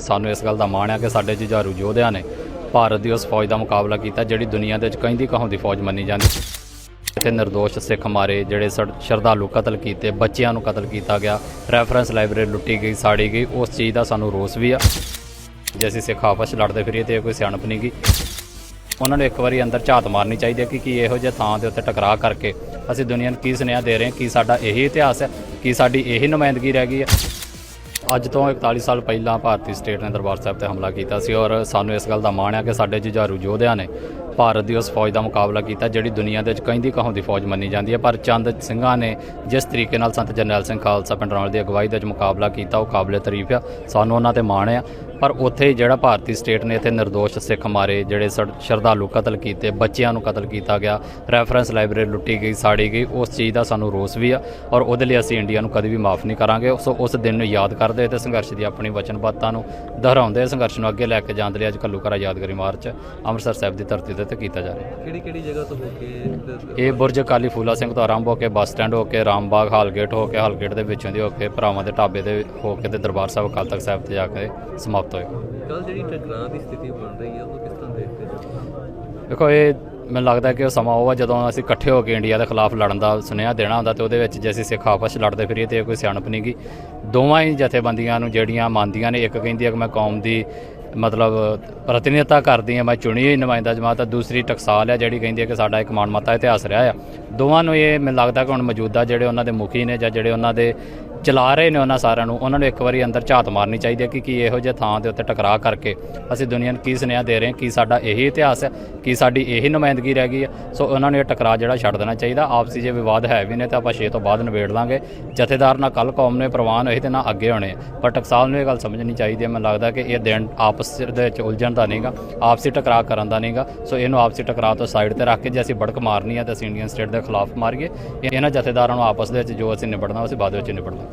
ਸਾਨੂੰ ਇਸ ਗੱਲ ਦਾ ਮਾਣ ਹੈ ਕਿ ਸਾਡੇ ਜੁਝਾਰੂ ਯੋਧਿਆਂ ਨੇ ਭਾਰਤ ਦੀ ਉਸ ਫੌਜ ਦਾ ਮੁਕਾਬਲਾ ਕੀਤਾ, ਜਿਹੜੀ ਦੁਨੀਆ ਦੇ ਵਿੱਚ ਕਹਿੰਦੀ ਕਹਾਉਂਦੀ ਫੌਜ ਮੰਨੀ ਜਾਂਦੀ ਇੱਥੇ ਨਿਰਦੋਸ਼ ਸਿੱਖ ਮਾਰੇ ਜਿਹੜੇ ਸਰ- ਸ਼ਰਧਾਲੂ ਕਤਲ ਕੀਤੇ, ਬੱਚਿਆਂ ਨੂੰ ਕਤਲ ਕੀਤਾ ਗਿਆ ਰੈਫਰੈਂਸ ਲਾਇਬ੍ਰੇਰੀ ਲੁੱਟੀ ਗਈ, ਸਾੜੀ ਗਈ, ਉਸ ਚੀਜ਼ ਦਾ ਸਾਨੂੰ ਰੋਸ ਵੀ ਆ। ਜੇ ਅਸੀਂ ਸਿੱਖ ਆਪਸ 'ਚ ਲੜਦੇ ਫਿਰੀਏ ਤੇ ਇਹ ਕੋਈ ਸਿਆਣਪ ਨਹੀਂ ਗਈ ਉਹਨਾਂ ਨੂੰ ਇੱਕ ਵਾਰੀ ਅੰਦਰ ਝਾਤ ਮਾਰਨੀ ਚਾਹੀਦੀ ਹੈ ਕਿ ਕੀ ਇਹੋ ਜਿਹੇ ਥਾਂ ਦੇ ਉੱਤੇ ਟਕਰਾਅ ਕਰਕੇ ਅਸੀਂ ਦੁਨੀਆ ਨੂੰ ਕੀ ਸੁਨੇਹਾ ਦੇ ਰਹੇ ਹਾਂ, ਕੀ ਸਾਡਾ ਇਹੀ ਇਤਿਹਾਸ ਹੈ, ਕੀ ਸਾਡੀ ਇਹੀ ਨੁਮਾਇੰਦਗੀ ਰਹਿ ਗਈ ਹੈ। ਅੱਜ ਤੋਂ 41 ਸਾਲ ਪਹਿਲਾਂ ਭਾਰਤੀ ਸਟੇਟ ਨੇ ਦਰਬਾਰ ਸਾਹਿਬ ਤੇ ਹਮਲਾ ਕੀਤਾ ਸੀ ਔਰ ਸਾਨੂੰ ਇਸ ਗੱਲ ਦਾ ਮਾਣ ਹੈ ਕਿ ਸਾਡੇ ਜੁਝਾਰੂ ਯੋਧਿਆਂ ਨੇ ਭਾਰਤ ਦੀ ਉਸ ਫੌਜ ਦਾ ਮੁਕਾਬਲਾ ਕੀਤਾ, ਜਿਹੜੀ ਦੁਨੀਆ ਦੇ ਵਿੱਚ ਕਹਿੰਦੀ ਕਹਾਉਂਦੀ ਫੌਜ ਮੰਨੀ ਜਾਂਦੀ ਹੈ। ਪਰ ਚੰਦ ਸਿੰਘਾਂ ਨੇ ਜਿਸ ਤਰੀਕੇ ਨਾਲ ਸੰਤ ਜਰਨੈਲ ਸਿੰਘ ਖਾਲਸਾ ਪਿੰਡ ਦੀ ਅਗਵਾਈ ਦੇ ਵਿੱਚ ਮੁਕਾਬਲਾ ਕੀਤਾ, ਉਹ ਕਾਬਲੇ ਤਾਰੀਫ ਆ। ਸਾਨੂੰ ਉਹਨਾਂ ਤੇ ਮਾਣ ਆ ਪਰ ਉੱਥੇ ਜਿਹੜਾ ਭਾਰਤੀ ਸਟੇਟ ਨੇ ਇੱਥੇ ਨਿਰਦੋਸ਼ ਸਿੱਖ ਮਾਰੇ ਜਿਹੜੇ ਸਰ- ਸ਼ਰਧਾਲੂ ਕਤਲ ਕੀਤੇ ਬੱਚਿਆਂ ਨੂੰ ਕਤਲ ਕੀਤਾ ਗਿਆ ਰੈਫਰੈਂਸ ਲਾਇਬ੍ਰੇਰੀ ਲੁੱਟੀ ਗਈ ਸਾੜੀ ਗਈ ਉਸ ਚੀਜ਼ ਦਾ ਸਾਨੂੰ ਰੋਸ ਵੀ ਆ ਔਰ ਉਹਦੇ ਲਈ ਅਸੀਂ ਇੰਡੀਆ ਨੂੰ ਕਦੇ ਵੀ ਮਾਫ ਨਹੀਂ ਕਰਾਂਗੇ। ਸੋ ਉਸ ਦਿਨ ਨੂੰ ਯਾਦ ਕਰਦੇ ਤੇ ਸੰਘਰਸ਼ ਦੀ ਆਪਣੀ ਵਚਨਬੱਧਤਾ ਨੂੰ ਦੁਹਰਾਉਂਦੇ ਸੰਘਰਸ਼ ਨੂੰ ਅੱਗੇ ਲੈ ਕੇ ਜਾਣ ਦੇ ਲਈ ਅੱਜ ਘੱਲੂਘਾਰਾ ਯਾਦਗਾਰੀ ਮਾਰਚ ਅੰਮ੍ਰਿਤਸਰ ਸਾਹਿਬ ਦੀ ਧਰਤੀ ਦੇ ਉੱਤੇ ਕੀਤਾ ਜਾ ਰਿਹਾ। ਹੈ ਕਿਹੜੀ ਕਿਹੜੀ ਜਗ੍ਹਾ ਤੋਂ ਹੋ ਕੇ ਤੇ- ਇਹ ਬੁਰਜ ਕਾਲੀ ਫੂਲਾ ਸਿੰਘ ਤੋਂ ਆਰੰਭ ਹੋ ਕੇ ਬੱਸ ਸਟੈਂਡ ਹੋ ਕੇ ਰਾਮਬਾਗ ਹਾਲਗੇਟ ਹੋ ਕੇ ਹਾਲਗੇਟ ਦੇ ਵਿੱਚੋਂ ਦੀ ਹੋ ਕੇ ਭਰਾਵਾਂ ਦੇ ਢਾਬੇ ਦੇ ਹੋ ਕੇ ਤੇ ਦਰਬਾਰ ਸਾਹਿਬ ਅਕਾਲ ਤਖਤ ਸਾਹਿਬ ਤੇ ਜਾ ਕੇ ਸਮਾਪਤ ਹੋਏਗਾ ਕੱਲ ਜਿਹੜੀ ਟਕਰਾਅ ਦੀ ਸਥਿਤੀ ਬਣ ਰਹੀ ਹੈ ਉਹ ਕਿਸ ਤਰ੍ਹਾਂ ਦੇਖਦੇ ਹੋ? ਦੇਖੋ ਇਹ ਮੈਨੂੰ ਲੱਗਦਾ ਕਿ ਉਹ ਸਮਾਂ ਉਹ ਜਦੋਂ ਅਸੀਂ ਇਕੱਠੇ ਹੋ ਕੇ ਇੰਡੀਆ ਦੇ ਖਿਲਾਫ ਲੜਨ ਦਾ ਸੁਨੇਹਾ ਦੇਣਾ ਹੁੰਦਾ ਤੇ ਉਹਦੇ ਵਿੱਚ ਜੇ ਅਸੀਂ ਸਿੱਖ ਆਪਸ ਲੜਦੇ ਫਿਰੀਏ ਤੇ ਕੋਈ ਸਿਆਣਪ ਨਹੀਂ ਗੀ। ਦੋਵਾਂ ਹੀ ਜਥੇਬੰਦੀਆਂ ਨੂੰ ਜਿਹੜੀਆਂ ਮੰਨਦੀਆਂ ਨੇ ਇੱਕ ਕਹਿੰਦੀ ਹੈ ਕਿ ਮੈਂ ਕੌਮ ਦੀ ਮਤਲਬ ਪ੍ਰਤੀਨਿਧਤਾ ਕਰਦੀ ਹਾਂ ਮੈਂ ਚੁਣੀ ਹੋਈ ਨੁਮਾਇੰਦਾ ਜਮਾਤ ਆ ਦੂਸਰੀ ਟਕਸਾਲ ਹੈ ਜਿਹੜੀ ਕਹਿੰਦੀ ਹੈ ਕਿ ਸਾਡਾ ਇੱਕ ਮਾਨਮਤਾ ਇਤਿਹਾਸ ਰਿਹਾ ਆ। ਦੋਵਾਂ ਨੂੰ ਇਹ ਮੈਨੂੰ ਲੱਗਦਾ ਕਿ ਹੁਣ ਮੌਜੂਦਾ ਜਿਹੜੇ ਉਹਨਾਂ ਦੇ ਮੁਖੀ ਨੇ ਜਾਂ ਜਿਹੜੇ ਉਹਨਾਂ ਦੇ ਚਲਾ ਰਹੇ ਨੇ ਉਹਨਾਂ ਸਾਰਿਆਂ ਨੂੰ, ਉਹਨਾਂ ਨੂੰ ਇੱਕ ਵਾਰੀ ਅੰਦਰ ਝਾਤ ਮਾਰਨੀ ਚਾਹੀਦੀ ਹੈ ਕਿ ਕੀ ਇਹੋ ਜਿਹੇ ਥਾਂ ਦੇ ਉੱਤੇ ਟਕਰਾਅ ਕਰਕੇ ਅਸੀਂ ਦੁਨੀਆ ਨੂੰ ਕੀ ਸੁਨੇਹਾ ਦੇ ਰਹੇ ਹਾਂ, ਕੀ ਸਾਡਾ ਇਹੀ ਇਤਿਹਾਸ ਹੈ, ਕੀ ਸਾਡੀ ਇਹੀ ਨੁਮਾਇੰਦਗੀ ਰਹਿ ਗਈ ਹੈ। ਸੋ ਉਹਨਾਂ ਨੂੰ ਇਹ ਟਕਰਾਅ ਜਿਹੜਾ ਛੱਡ ਦੇਣਾ ਚਾਹੀਦਾ। ਆਪਸੀ ਜੇ ਵਿਵਾਦ ਹੈ ਵੀ ਨੇ ਤਾਂ ਆਪਾਂ 6 ਤੋਂ ਬਾਅਦ ਨਿਬੇੜ ਲਾਂਗੇ। ਜਥੇਦਾਰ ਨਾਲ ਕੱਲ ਕੌਮ ਨੇ, ਪ੍ਰਵਾਨ ਹੋਏ ਤੇ ਨਾ ਅੱਗੇ ਹੋਣੇ। ਆ। ਪਰ ਟਕਸਾਲ ਨੂੰ ਇਹ ਗੱਲ ਸਮਝਣੀ ਚਾਹੀਦੀ ਹੈ। ਮੈਨੂੰ ਲੱਗਦਾ ਕਿ ਇਹ ਦਿਨ ਆਪਸ ਦੇ ਵਿੱਚ ਉਲਝਣ ਦਾ ਨਹੀਂਗਾ, ਆਪਸੀ ਟਕਰਾਅ ਕਰਨ ਦਾ ਨਹੀਂਗਾ। ਸੋ ਇਹਨੂੰ ਆਪਸੀ ਟਕਰਾਅ ਤੋਂ ਸਾਈਡ ਤੇ ਰੱਖ ਕੇ ਜੇ ਅਸੀਂ ਬੜਕ ਮਾਰਨੀ ਹੈ ਤਾਂ ਅਸੀਂ ਇੰਡੀਅਨ ਸਟੇਟ ਦੇ ਖਿਲਾਫ ਮਾਰੀਏ। ਇਹਨਾਂ ਜਥੇਦਾਰਾਂ ਨੂੰ ਆਪਸ ਦੇ ਵਿੱਚ ਜੋ ਅਸੀਂ ਨਿਬੜਨਾ ਅਸੀਂ ਬਾਅਦ ਵਿੱਚ ਨਿਬੜਨਾ।